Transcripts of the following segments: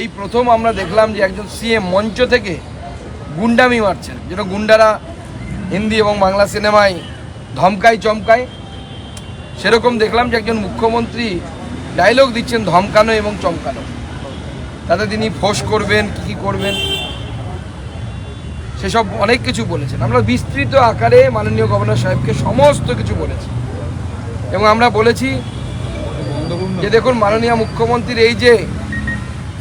এই প্রথম আমরা দেখলাম যে একজন সিএম মঞ্চ থেকে গুন্ডামি মারছেন যেন গুন্ডারা হিন্দি এবং বাংলা সিনেমায় ধমকায় চমকায়। সেরকম দেখলাম যে একজন মুখ্যমন্ত্রী ডায়লগ দিচ্ছেন ধমকানো এবং চমকানো। তাতে তিনি ফোঁস করবেন, কী কী করবেন, সেসব অনেক কিছু বলেছেন। আমরা বিস্তৃত আকারে মাননীয় গভর্নর সাহেবকে সমস্ত কিছু বলেছি। এবং আমরা বলেছি যে দেখুন মাননীয় মুখ্যমন্ত্রীর এই যে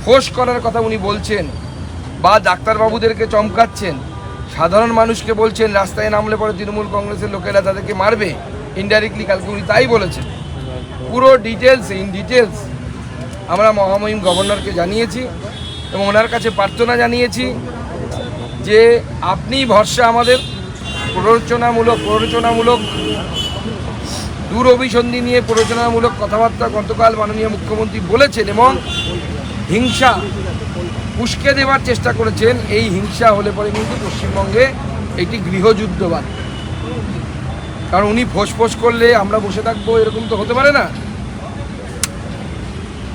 ফোঁস করার কথা উনি বলছেন বা ডাক্তারবাবুদেরকে চমকাচ্ছেন। সাধারণ মানুষকে বলছেন, রাস্তায় নামলে পরে তৃণমূল কংগ্রেসের লোকেরা তাদেরকে মারবে। ইনডাইরেক্টলি কালকে উনি তাই বলেছেন। পুরো ডিটেলস ইন ডিটেলস আমরা মহামহিম গভর্নরকে জানিয়েছি এবং ওনার কাছে প্রার্থনা জানিয়েছি যে আপনি ভরসা আমাদের প্ররোচনামূলক প্ররোচনামূলক দূর অভিসন্ধি নিয়ে প্ররোচনামূলক কথাবার্তা গতকাল মাননীয় মুখ্যমন্ত্রী বলেছেন এবং হিংসা উস্কে দেওয়ার চেষ্টা করেছেন। এই হিংসা হলে পরে কিন্তু পশ্চিমবঙ্গে একটি গৃহযুদ্ধ বাদ কারণ উনি ফোঁস ফোঁস করলে আমরা বসে থাকব, এরকম তো হতে পারে না।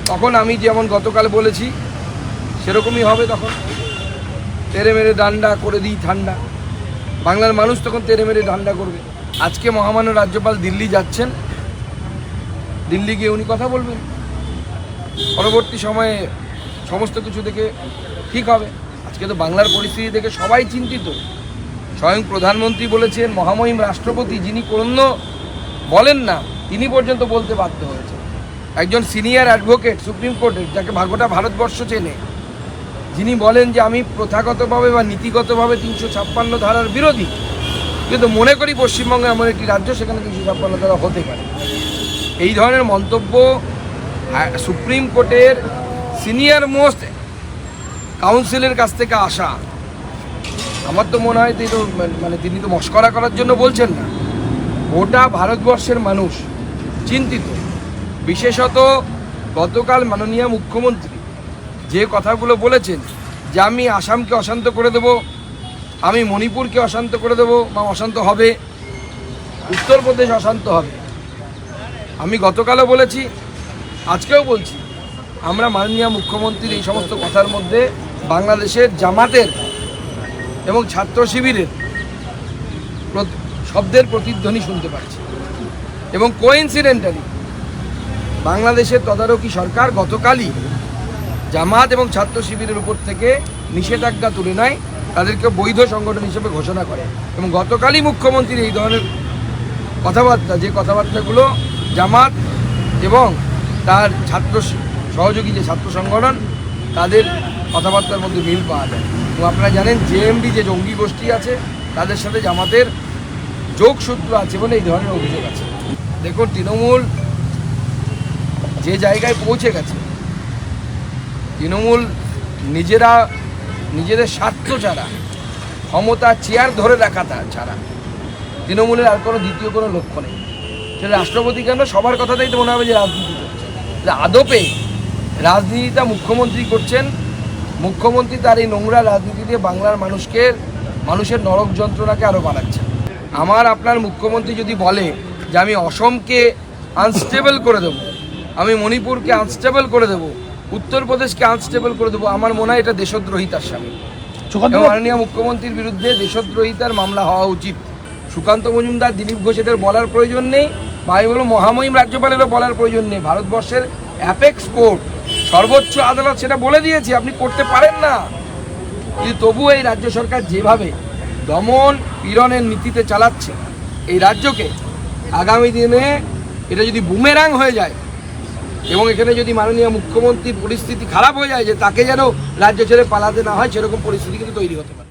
তখন আমি যেমন গতকাল বলেছি, সেরকমই হবে তখন। তেরে মেরে ডান্ডা করে দিই ঠান্ডা। বাংলার মানুষ তখন তেরে মেরে ডান্ডা করবে। আজকে মহামান্য রাজ্যপাল দিল্লি যাচ্ছেন। দিল্লি গিয়ে উনি কথা বলবেন। পরবর্তী সময়ে সমস্ত কিছু দেখে ঠিক হবে। আজকে তো বাংলার পরিস্থিতি দেখে সবাই চিন্তিত। স্বয়ং প্রধানমন্ত্রী বলেছেন, মহামহিম রাষ্ট্রপতি যিনি কোনো বলেন না, তিনি পর্যন্ত বলতে বাধ্য হয়েছে একজন সিনিয়র অ্যাডভোকেট, সুপ্রিম কোর্টের, যাকে ভাগোটা ভারতবর্ষ চেনে, যিনি বলেন যে আমি প্রথাগতভাবে বা নীতিগতভাবে তিনশো ছাপ্পান্ন ধারার বিরোধী। কিন্তু মনে করি পশ্চিমবঙ্গে এমন একটি রাজ্য, সেখানে তিনশো ছাপ্পান্ন ধারা হতে পারে। এই ধরনের মন্তব্য সুপ্রিম কোর্টের সিনিয়র মোস্ট কাউন্সিলের কাছ থেকে আসা। আমার তো মনে হয় তিনি তো মানে তিনি তো মস্করা করার জন্য বলছেন না। গোটা ভারতবর্ষের মানুষ চিন্তিত। বিশেষত গতকাল মাননীয় মুখ্যমন্ত্রী যে কথাগুলো বলেছেন যে আমি আসামকে অশান্ত করে দেব, আমি মণিপুরকে অশান্ত করে দেব, বা অশান্ত হবে, উত্তরপ্রদেশ অশান্ত হবে। আমি গতকালও বলেছি, আজকেও বলছি। আমরা মাননীয় মুখ্যমন্ত্রীর এই সমস্ত কথার মধ্যে বাংলাদেশের জামাতের এবং ছাত্র শিবিরের শব্দের প্রতিধ্বনি শুনতে পাচ্ছি। এবং কোইন্সিডেন্টালি বাংলাদেশের তদারকি সরকার গতকালই জামাত এবং ছাত্র শিবিরের উপর থেকে নিষেধাজ্ঞা তুলে নেয় তাদেরকে বৈধ সংগঠন হিসেবে ঘোষণা করে। এবং গতকালই মুখ্যমন্ত্রীর এই ধরনের কথাবার্তা, যে কথাবার্তাগুলো জামাত এবং তার ছাত্র সহযোগী যে ছাত্র সংগঠন, তাদের কথাবার্তার মধ্যে মিল পাওয়া যায়। এবং আপনারা জানেন জেএমডি যে জঙ্গি গোষ্ঠী আছে, তাদের সাথে জামাতের যোগসূত্র আছে বলে এই ধরনের অভিযোগ আছে। দেখুন, তৃণমূল যে জায়গায় পৌঁছে গেছে, তৃণমূল নিজেরা, নিজেদের স্বার্থ ছাড়া, ক্ষমতা, চেয়ার ধরে রাখা তা ছাড়া, তৃণমূলের আর কোনো দ্বিতীয় কোনো লক্ষ্য নেই। সেটা রাষ্ট্রপতি কেন? সবার কথাতেই তো মনে হবে যে রাজনীতি আদপে রাজনীতিটা মুখ্যমন্ত্রী করছেন। মুখ্যমন্ত্রী তার এই নোংরা রাজনীতি দিয়ে বাংলার মানুষকে মানুষের নরক যন্ত্রণাকে আরও বাড়াচ্ছে আমার আপনার মুখ্যমন্ত্রী যদি বলে যে আমি অসমকে আনস্টেবল করে দেবো আমি মণিপুরকে আনস্টেবল করে দেবো উত্তরপ্রদেশকে আনস্টেবল করে দেবো আমার মনে হয় এটা দেশদ্রোহিতার এবং মাননীয় মুখ্যমন্ত্রীর বিরুদ্ধে দেশদ্রোহিতার মামলা হওয়া উচিত। সুকান্ত মজুমদার দিলীপ ঘোষ এদের বলার প্রয়োজন নেই বা বলব মহামহিম রাজ্যপালেরও বলার প্রয়োজন নেই। ভারতবর্ষের অ্যাপেক্স কোর্ট সর্বোচ্চ আদালত সেটা বলে দিয়েছে, আপনি করতে পারেন না। কিন্তু তবু এই রাজ্য সরকার যেভাবে দমন পীড়নের নীতিতে চালাচ্ছে, এই রাজ্যকে আগামী দিনে এটা যদি বুমেরাং হয়ে যায় এবং এখানে যদি মাননীয় মুখ্যমন্ত্রীর পরিস্থিতি খারাপ হয়ে যায় যে তাকে যেন রাজ্য ছেড়ে পালাতে না হয়, সেরকম পরিস্থিতি কিন্তু তৈরি হতে পারে।